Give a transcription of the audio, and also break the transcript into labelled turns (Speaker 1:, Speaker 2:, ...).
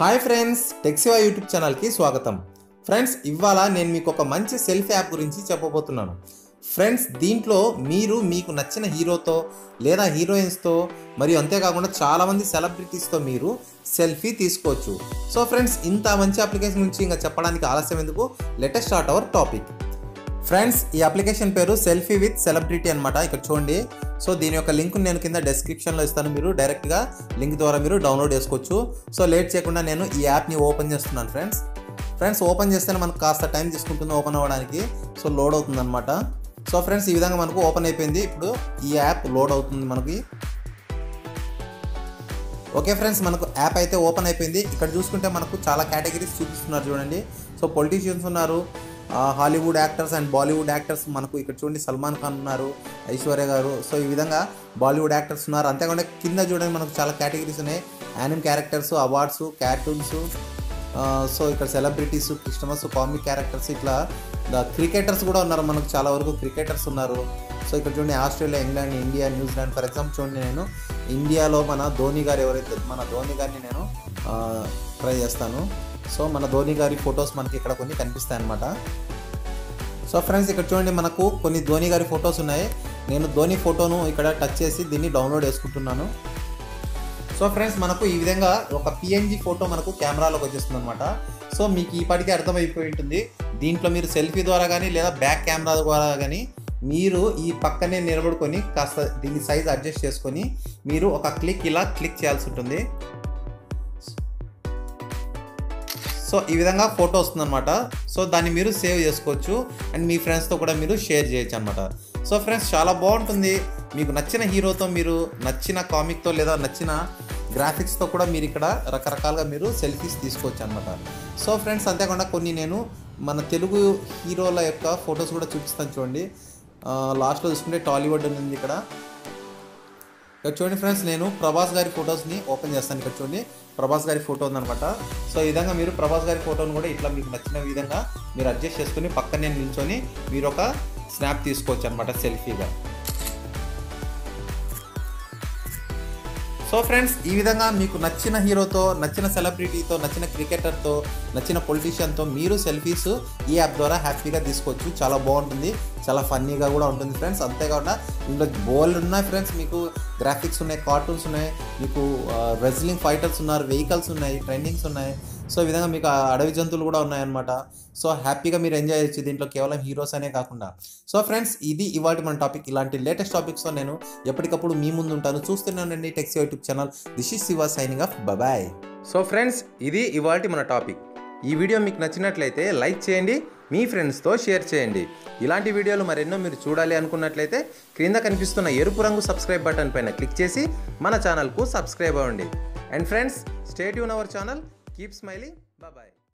Speaker 1: Hi friends టెక్సివా YouTube ఛానల్కి స్వాగతం. Friends ఇవాళ నేను మీకు ఒక మంచి సెల్ఫీ యాప్ గురించి చెప్పబోతున్నాను. ఫ్రెండ్స్ దీంట్లో మీరు మీకు నచ్చిన హీరోతో లేదా హీరోయిన్స్తో మరియు అంతేకాకుండా చాలామంది సెలబ్రిటీస్తో మీరు సెల్ఫీ తీసుకోవచ్చు. సో ఫ్రెండ్స్ ఇంత మంచి అప్లికేషన్ గురించి ఇంకా చెప్పడానికి ఆలస్యం ఎందుకు? Latest start our topic friends ఈ అప్లికేషన్ పేరు సెల్ఫీ విత్ సెలబ్రిటీ అనమాట ఇక్కడ చూడండి. సో దీని యొక్క లింక్ నేను కింద డెస్క్రిప్షన్లో ఇస్తాను. మీరు డైరెక్ట్గా లింక్ ద్వారా మీరు డౌన్లోడ్ చేసుకోవచ్చు. సో లేట్ చేయకుండా నేను ఈ యాప్ని ఓపెన్ చేస్తున్నాను ఫ్రెండ్స్ ఫ్రెండ్స్ ఓపెన్ చేస్తేనే మనకు కాస్త టైం తీసుకుంటుంది ఓపెన్ అవ్వడానికి. సో లోడ్ అవుతుందన్నమాట. సో ఫ్రెండ్స్ ఈ విధంగా మనకు ఓపెన్ అయిపోయింది. ఇప్పుడు ఈ యాప్ లోడ్ అవుతుంది మనకి. ఓకే ఫ్రెండ్స్ మనకు యాప్ అయితే ఓపెన్ అయిపోయింది. ఇక్కడ చూసుకుంటే మనకు చాలా కేటగిరీస్ చూపిస్తున్నారు చూడండి. సో పొలిటీషియన్స్ ఉన్నారు. Hollywood actors and Bollywood actors మనకు ఇక్కడ చూడండి సల్మాన్ ఖాన్ ఉన్నారు ఐశ్వర్య గారు. సో ఈ విధంగా బాలీవుడ్ యాక్టర్స్ ఉన్నారు. అంతేకాకుండా కింద చూడండి మనకు చాలా కేటగిరీస్ ఉన్నాయి. Anime characters awards cartoons so ఇక్కడ సెలబ్రిటీస్ క్రిస్టమస్ కామిక్ క్యారెక్టర్స్ ఇట్లా క్రికెటర్స్ కూడా ఉన్నారు మనకు చాలా వరకు క్రికెటర్స్ ఉన్నారు. సో ఇక్కడ చూడండి Australia England India New Zealand. For example చూడండి నేను ఇండియాలో మన ధోని గారు ఎవరైతే మన ధోని గారిని నేను ట్రై చేస్తాను. సో మన ధోని గారి ఫొటోస్ మనకి ఇక్కడ కొన్ని కనిపిస్తాయి అన్నమాట. సో ఫ్రెండ్స్ ఇక్కడ చూడండి మనకు కొన్ని ధోని గారి ఫొటోస్ ఉన్నాయి. నేను ధోని ఫోటోను ఇక్కడ టచ్ చేసి దీన్ని డౌన్లోడ్ చేసుకుంటున్నాను. సో ఫ్రెండ్స్ మనకు ఈ విధంగా ఒక పిఎన్జి ఫోటో మనకు కెమెరాలోకి వచ్చేస్తుంది అనమాట సో మీకు ఇప్పటికే అర్థమైపోయి ఉంటుంది. దీంట్లో మీరు సెల్ఫీ ద్వారా కానీ లేదా బ్యాక్ కెమెరా ద్వారా కానీ మీరు ఈ పక్కనే నిలబడుకొని కాస్త దీని సైజ్ అడ్జస్ట్ చేసుకొని మీరు ఒక క్లిక్ ఇలా క్లిక్ చేయాల్సి ఉంటుంది. సో ఈ విధంగా ఫోటో వస్తుందన్నమాట. సో దాన్ని మీరు సేవ్ చేసుకోవచ్చు. అండ్ మీ ఫ్రెండ్స్తో కూడా మీరు షేర్ చేయొచ్చు అనమాట సో ఫ్రెండ్స్ చాలా బాగుంటుంది. మీకు నచ్చిన హీరోతో మీరు నచ్చిన కామిక్తో లేదా నచ్చిన గ్రాఫిక్స్తో కూడా మీరు ఇక్కడ రకరకాలుగా మీరు సెల్ఫీస్ తీసుకోవచ్చు అనమాట సో ఫ్రెండ్స్ అంతేకాకుండా కొన్ని నేను మన తెలుగు హీరోల యొక్క ఫొటోస్ కూడా చూపిస్తాను చూడండి. లాస్ట్లో చూసుకుంటే టాలీవుడ్ ఉంది ఇక్కడ. ఇక్కడ చూడండి ఫ్రెండ్స్ నేను ప్రభాస్ గారి ఫొటోస్ని ఓపెన్ చేస్తాను. ఇక్కడ చూడండి ప్రభాస్ గారి ఫోటో ఉందనమాట సో ఈ విధంగా మీరు ప్రభాస్ గారి ఫోటోని కూడా ఇట్లా మీకు నచ్చిన విధంగా మీరు అడ్జస్ట్ చేసుకుని పక్కనే నిల్చొని మీరు ఒక స్నాప్ తీసుకోవచ్చు అనమాట సెల్ఫీగా. సో ఫ్రెండ్స్ ఈ విధంగా మీకు నచ్చిన హీరోతో నచ్చిన సెలబ్రిటీతో నచ్చిన క్రికెటర్తో నచ్చిన పొలిటీషియన్తో మీరు సెల్ఫీస్ ఈ యాప్ ద్వారా హ్యాపీగా తీసుకోవచ్చు. చాలా బాగుంటుంది చాలా ఫన్నీగా కూడా ఉంటుంది ఫ్రెండ్స్. అంతేకాకుండా ఇందులో బోల్డ్ ఉన్నాయి ఫ్రెండ్స్ మీకు గ్రాఫిక్స్ ఉన్నాయి కార్టూన్స్ ఉన్నాయి మీకు రెజ్లింగ్ ఫైటర్స్ ఉన్నారు వెహికల్స్ ఉన్నాయి ట్రెండింగ్స్ ఉన్నాయి. సో ఈ విధంగా మీకు అడవి జంతువులు కూడా ఉన్నాయన్నమాట. సో హ్యాపీగా మీరు ఎంజాయ్ చేయొచ్చు. దీంట్లో కేవలం హీరోస్ అనే కాకుండా. సో ఫ్రెండ్స్ ఇది ఇవాటి మన టాపిక్ ఇలాంటి లేటెస్ట్ టాపిక్స్తో నేను ఎప్పటికప్పుడు మీ ముందు ఉంటాను. చూస్తున్నానండి techs YouTube channel this is Shiva signing off bye so friends ఇది ఇవాటి మన టాపిక్ ఈ వీడియో మీకు నచ్చినట్లయితే లైక్ చేయండి. మీ ఫ్రెండ్స్తో షేర్ చేయండి. ఇలాంటి వీడియోలు మరెన్నో మీరు చూడాలి అనుకున్నట్లయితే క్రింద కనిపిస్తున్న ఎరుపు రంగు సబ్స్క్రైబ్ బటన్ పైన క్లిక్ చేసి మన ఛానల్కు సబ్స్క్రైబ్ అవ్వండి. And friends stay Yoon our channel. Keep smiling. Bye